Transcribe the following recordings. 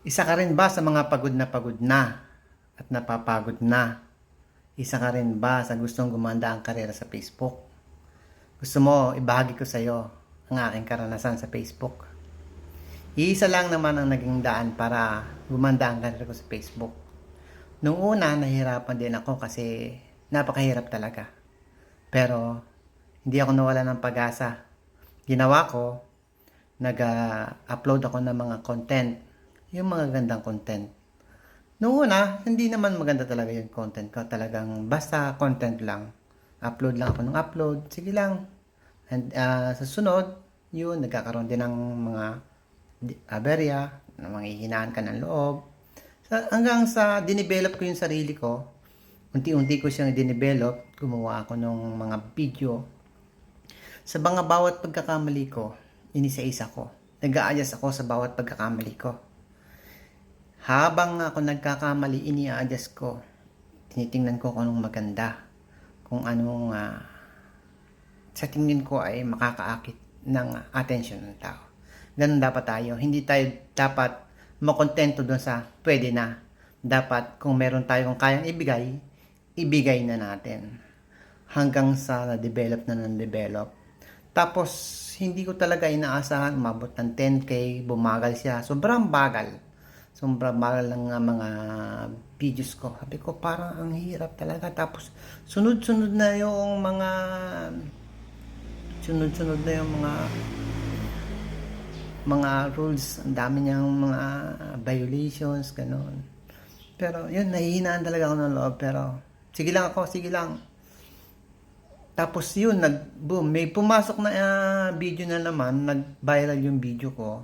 Isa ka rin ba sa mga pagod na pagod na at napapagod na? Isa ka rin ba sa gustong gumanda ang karera sa Facebook? Gusto mo ibahagi ko sa iyo ang aking karanasan sa Facebook? Iisa lang naman ang naging daan para gumanda ang karera ko sa Facebook. Nung una, nahihirapan din ako kasi napakahirap talaga. Pero hindi ako nawala ng pag-asa. Ginawa ko, nag-upload ako ng mga content. Yung mga gandang content. Noong una, hindi naman maganda talaga yung content ko. Talagang basta content lang. Upload lang ako ng upload. Sige lang. And ah, sa sunod, yun, nagkakaroon din ng mga aberya, na manghihinaan ka ng loob. Sa, hanggang sa dinevelop ko yung sarili ko, unti-unti ko siyang dinevelop, gumawa ako ng mga video. Sa mga bawat pagkakamali ko, inisa-isa ko. Nag-a-adjust ako sa bawat pagkakamali ko. Habang ako nagkakamali, ini-adjust ko. Tinitingnan ko kung anong maganda. Kung anong ah, sa tingin ko ay makakaakit ng attention ng tao. Ganun dapat tayo. Hindi tayo dapat makontento doon sa pwede na. Dapat kung meron tayong kayang ibigay, ibigay na natin. Hanggang sa na-develop na na-develop. Tapos, hindi ko talaga inaasahan, umabot ng 10k, bumagal siya. Sobrang bagal. Sobrang bagal ng nga mga videos ko. Sabi ko, parang ang hirap talaga. Tapos, sunod-sunod na yung mga sunod-sunod na yung mga mga rules, ang dami niyang mga violations, gano'n. Pero yun, nahihinaan talaga ako ng loob. Pero sige lang ako, sige lang. Tapos yun, nag, boom, may pumasok na ah, video na naman, nag-viral yung video ko.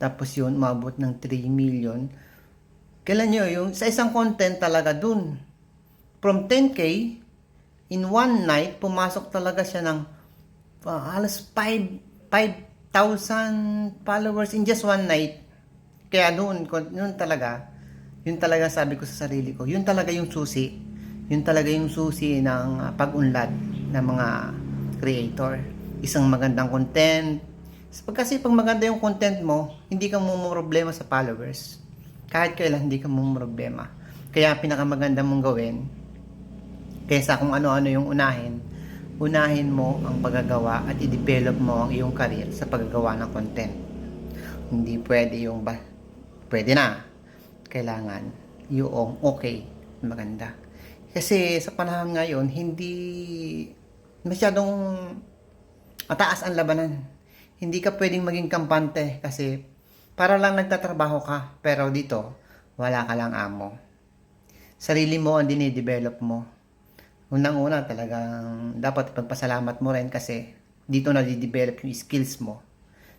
Tapos yun, umabot ng 3 million. Kailan nyo, yung sa isang content talaga dun. From 10k, in one night, pumasok talaga siya ng uh, halos 5 5,000 followers in just one night. Kaya noon, noon talaga, yun talaga sabi ko sa sarili ko, yun talaga yung susi. Yun talaga yung susi ng uh, pag-unlad ng mga creator. Isang magandang content. Kasi pag maganda yung content mo, hindi ka problema sa followers. Kahit kailan hindi ka problema. Kaya pinakamaganda mong gawin, kaysa kung ano-ano yung unahin, unahin mo ang paggagawa at i-develop mo ang iyong career sa paggagawa ng content. Hindi pwede yung ba, pwede na. Kailangan yung okay, maganda. Kasi sa panahon ngayon, hindi masyadong mataas ang labanan. Hindi ka pwedeng maging kampante kasi para lang nagtatrabaho ka, pero dito, wala ka lang amo. Sarili mo ang dinidevelop mo. Unang-una talagang dapat pagpasalamat mo rin kasi dito na develop yung skills mo.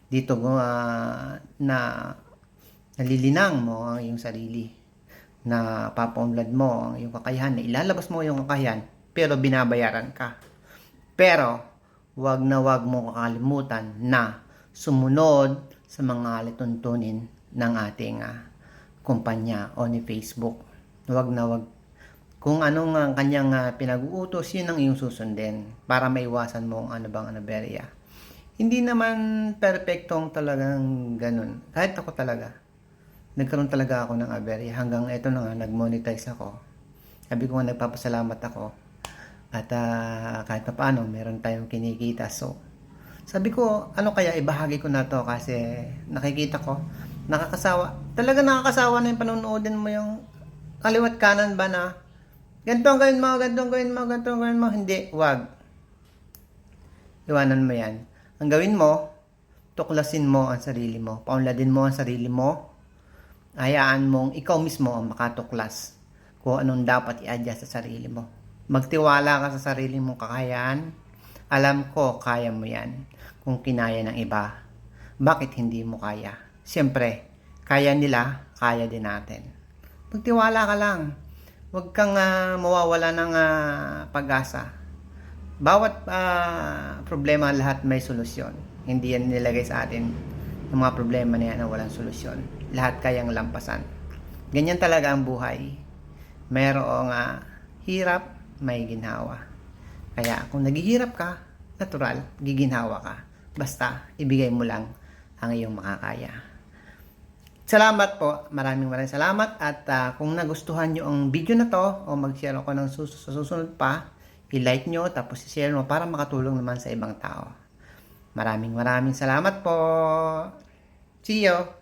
Dito uh, na nalilinang mo ang iyong sarili. Na papaunlad mo ang iyong kakayahan. Na ilalabas mo yung kakayahan pero binabayaran ka. Pero wag na wag mo kakalimutan na sumunod sa mga lituntunin ng ating uh, kumpanya o ni Facebook. Wag na wag kung anong ang kanyang uh, pinag-uutos, yun ang iyong susundin para maiwasan mo ang ano bang anaberya. Hindi naman perfectong talagang ganun. Kahit ako talaga. Nagkaroon talaga ako ng aberya hanggang eto na nga, nag-monetize ako. Sabi ko nga nagpapasalamat ako. At uh, kahit pa paano, meron tayong kinikita. So, sabi ko, ano kaya ibahagi ko na to kasi nakikita ko, nakakasawa. Talaga nakakasawa na yung panonoodin mo yung kaliwat kanan ba na ganito ang gawin mo, ganito ang gawin mo, ganito ang gawin mo. Hindi, wag. Iwanan mo yan. Ang gawin mo, tuklasin mo ang sarili mo. Paunladin mo ang sarili mo. Hayaan mong ikaw mismo ang makatuklas kung anong dapat i-adjust sa sarili mo. Magtiwala ka sa sarili mong kakayahan. Alam ko, kaya mo yan. Kung kinaya ng iba, bakit hindi mo kaya? Siyempre, kaya nila, kaya din natin. Magtiwala ka lang. Huwag kang uh, mawawala ng uh, pag-asa. Bawat uh, problema lahat may solusyon. Hindi yan nilagay sa atin yung mga problema na yan na walang solusyon. Lahat kayang lampasan. Ganyan talaga ang buhay. Mayroong uh, hirap, may ginhawa. Kaya kung naghihirap ka, natural, giginhawa ka. Basta, ibigay mo lang ang iyong makakaya. Salamat po. Maraming maraming salamat. At ah, kung nagustuhan nyo ang video na to, o mag-share ako ng sus- sa susunod pa, i-like nyo, tapos i-share mo para makatulong naman sa ibang tao. Maraming maraming salamat po. See you!